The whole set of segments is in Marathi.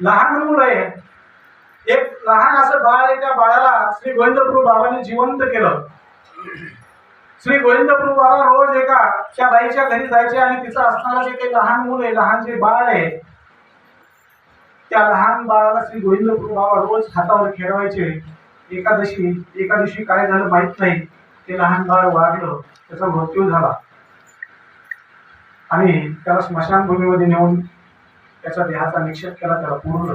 लहान मुलं आहे. एक लहान असं बाळ आहे त्या बाळाला श्री गोविंदप्रभू बाबांनी जिवंत केलं. श्री गोविंदप्रभू बाबा रोज एका त्या बाईच्या घरी जायचे आणि तिचं असणारं जे काही लहान मुलं आहे लहान जे बाळ आहे त्या लहान बाळाला श्री गोविंदप्रभू बाबा रोज हातावर खेळवायचे. एकादशी एका दिवशी काय झालं माहीत नाही. ते लहान बाळ वाढलं त्याचा मृत्यू झाला. आणि त्याला स्मशानभूमीमध्ये नेऊन त्याच्या देहाचा निक्षेप केला त्याला पूर्ण.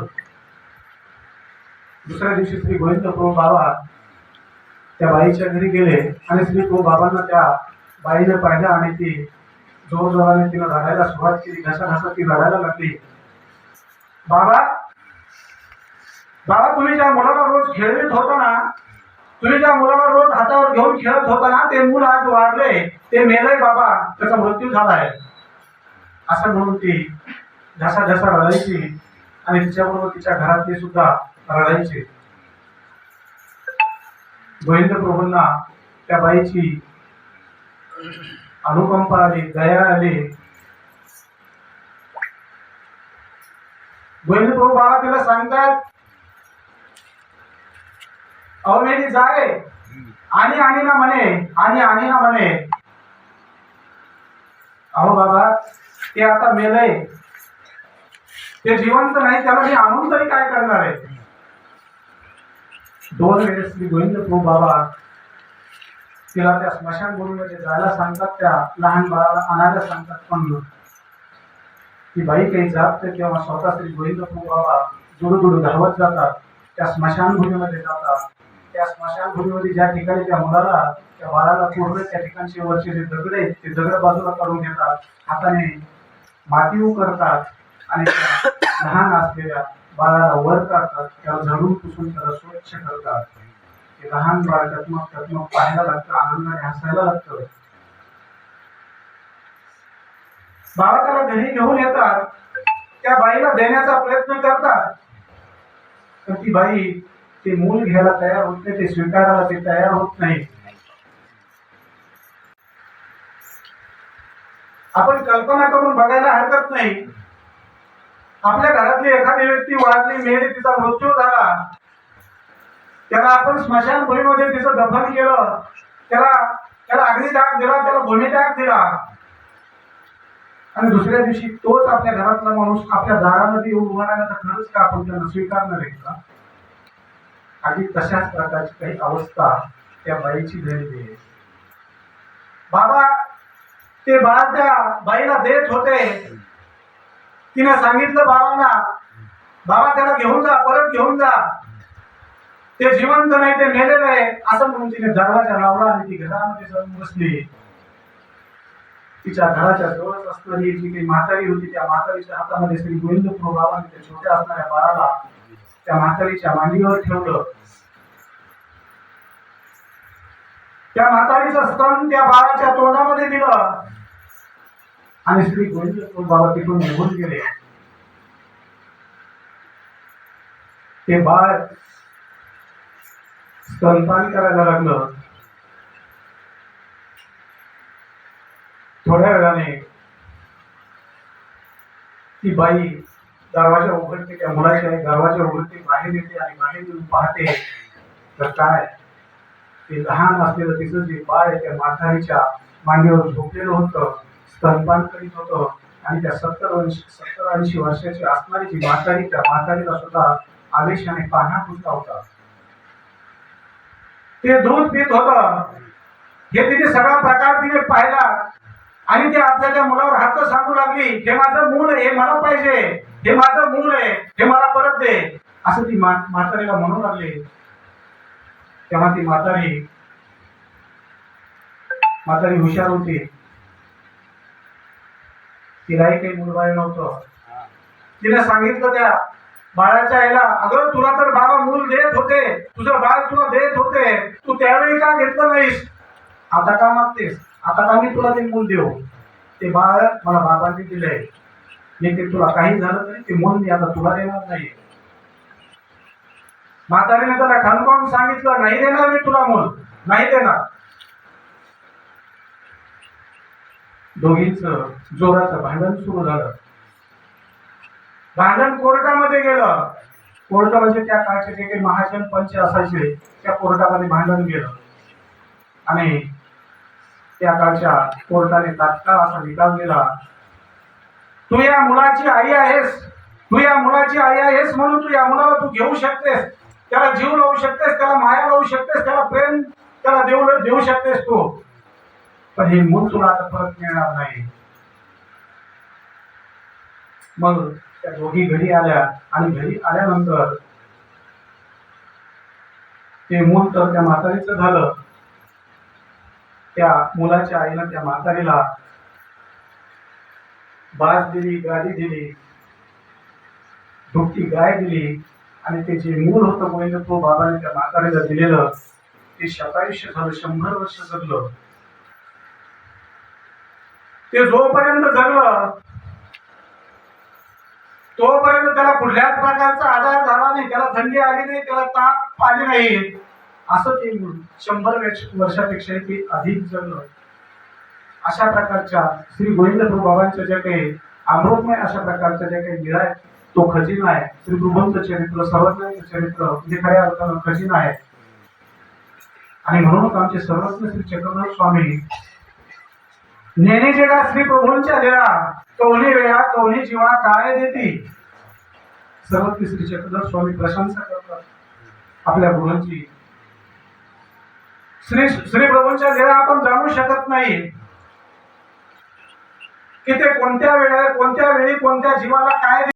दुसऱ्या दिवशी श्री गोविंद प्रभू बाबा त्या बाईच्या घरी गेले आणि श्री प्रभू बाबांना त्या बाईने पाहिलं आणि ती जोर जोराने तिला रडायला सुरुवात केली घसा घसा ती रडायला लागली. बाबा बाबा तुम्ही ज्या मुलाला रोज खेळवीत होता ना तुम्ही ज्या मुलाला रोज हातावर घेऊन खेळत होता ना ते मूल आज वाढले ते मेलय बाबा त्याचा मृत्यू झालाय. असं म्हणून ती घसा घसा रडायची आणि तिच्याबरोबर तिच्या घरातले सुद्धा रडायचे. गोविंद प्रभूंना त्या बाईची अनुकंपा आली दया आली. गोविंद प्रभू बाबा तिला सांगतात अहो मेरी जाय. आणि आणि ना म्हणे आणि आणि ना म्हणे. अहो बाबा ते आता मेलय. ते जिवंत नाही त्याला मी आणून तरी काय करणार आहे? दोन वेळेस श्री गोविंद प्रभू बाबा तिला त्या स्मशानभूमीमध्ये जायला सांगतात त्या लहान बाळाला आणायला सांगतात पण. ती बाई काही जात नाही तेव्हा स्वतः श्री गोविंद प्रभू बाबा दुडू धावत जातात त्या स्मशानभूमीमध्ये जातात. त्या स्मशानभूमीमध्ये ज्या ठिकाणी त्या मुलाला त्या बाळाला पूर्ण त्या ठिकाणचे वरचे जे दगड आहेत ते दगड बाजूला काढून घेतात. हाताने माती करतात आणि लहान असलेल्या बाळाला वर काढतात त्याला झडून पुसून त्याला स्वच्छ करतात. ते लहान बाळ टकमक टकमक पाहायला लागतं आनंदाने हसायला लागतं. बाबा त्याला घरी घेऊन येतात. त्या बाईला देण्याचा प्रयत्न करतात. तर ती बाई ते मूल घ्यायला तयार होत नाही ते स्वीकारायला ते तयार होत नाही. आपण कल्पना करून बघायला हरकत नाही. आपल्या घरातली एखादी व्यक्ती वाढली मेली तिचा मृत्यू झाला त्याला आपण स्मशानभूमीमध्ये तिचं दफन केलं त्याला त्याला अग्निदाग दिला त्याला भूमिदाग दिला. आणि दुसऱ्या दिवशी तोच आपल्या घरातला माणूस आपल्या दारामध्ये येऊन उभा राहिला तर खरंच का आपण त्यांना स्वीकारणार आहे का? आधी तशाच प्रकारची काही अवस्था त्या बाईची झालेली आहे. बाबा ते बाळ त्या बाईला देत होते. तिने सांगितलं बाबांना बाबा त्याला घेऊन जा परत घेऊन जा. ते जिवंत नाही ते मेलेलं आहे. असं म्हणून तिने दरवाजा लावला आणि ती घरामध्ये जाऊन बसली. तिच्या घराच्या जवळच असणारी जी काही म्हातारी होती त्या म्हातारीच्या हातामध्ये श्री गोविंद प्रभू त्या छोट्या असणाऱ्या बाळाला त्या म्हातारीच्या मांडीवर ठेवलं. त्या म्हातारीचं स्तन त्या बाळाच्या तोंडामध्ये दिलं. आणि श्री गोविंद बाबा तिथून निघून गेले. ते बाळ स्तनपान करायला लागलं. थोड्या वेळाने ती बाई दरवाजा उघडते त्या मुलाच्या दरवाजा उघडते बाहेर येते आणि बाहेर येऊन पाहते. तर काय? ते लहान असलेलं तिचं जे बाळ आहे त्या म्हातारीच्या मांडीवर झोपलेलं होतं. स्तनपान करीत होतं. आणि त्या सत्तर सत्तर ऐंशी वर्षाची असणारी जी म्हातारी त्या म्हातारीला सुद्धा आवेशाने पाहण्या पुसला होता. ते दूध पित होतं. हे तिने सगळा प्रकार तिने पाहिला. आणि ते आपल्या त्या मुलावर हक्क सांगू लागली हे माझं मूल आहे हे मला पाहिजे. हे माझं मूल आहे हे मला परत दे. असं ती म्हातारीला म्हणू लागली. तेव्हा ती म्हातारी म्हातारी हुशार होती. तिलाही काही मुलबाळ नव्हतं. तिने सांगितलं त्या बाळाच्या आईला अगं तुला तर बाबा मूल देत होते. तुझं बाळ तुला देत होते. तू त्यावेळी का घेतलं नाहीस? आता का मागतेस? आता का मी तुला ते मूल देऊ? ते बाळ मला बाबांनी दिलंय. मी ते तुला काही झालं तरी ते मूल मी आता तुला देणार नाही म्हातारीने त्याला ठणकावून सांगितलं नाही देणार मी तुला मूल. नाही देणार. दोघीच जोराचं भांडण सुरू झालं. भांडण कोर्टामध्ये गेलं. कोर्ट म्हणजे त्या काळचे जे काही महाजन पंच असायचे त्या कोर्टामध्ये भांडण गेलं. आणि त्या काळच्या कोर्टाने तात्काळ असा निकाल दिला. तू या मुलाची आई आहेस. तू या मुलाची आई आहेस म्हणून तू या मुलाला तू घेऊ शकतेस. त्याला जीव लावू शकतेस त्याला माया लावू शकतेस त्याला प्रेम त्याला देऊ देऊ शकतेस तू. पण हे मूल तुला आता परत मिळणार नाही. मग त्या दोघी घरी आल्या आणि घरी आल्यानंतर ते मूल तर त्या म्हातारीच झालं. त्या मुलाच्या आईनं त्या म्हातारीला बाज दिली गादी दिली दुभती गाय दिली आणि ते जे मूल होतं मुलीनं तो बाबाने त्या म्हातारीला दिलेलं ते शतायुष्य झालं शंभर वर्ष जगलं. ते जोपर्यंत जगलं तोपर्यंत त्याला कुठल्याच प्रकारचा आजार झाला नाही त्याला थंडी आली नाही त्याला ताप आली नाही. असं ते शंभर वर्षापेक्षा ते अधिक जगलं. अशा प्रकारच्या श्री गोविंद बाबांच्या ज्या काही अमृतमय अशा प्रकारच्या ज्या काही निळा आहेत तो खजिना आहे. श्री गुरुभंत चरित्र सर्वज्ञांचं चरित्र म्हणजे खऱ्या अर्थानं खजिना आहे. आणि म्हणूनच आमचे सर्वज्ञ श्री चक्रधर स्वामी नेने जगा श्री प्रभूंच्या देहा कवनी वेळा कवनी जीवा काय देती? सर्वज्ञ श्री चक्रधर स्वामी प्रशंसा करतात. आपल्या गुरूंची श्री श्री प्रभूंच्या देहा आपण जाणू शकत नाही. की ते कोणत्या वेळा कोणत्या वेळी कोणत्या जीवाला काय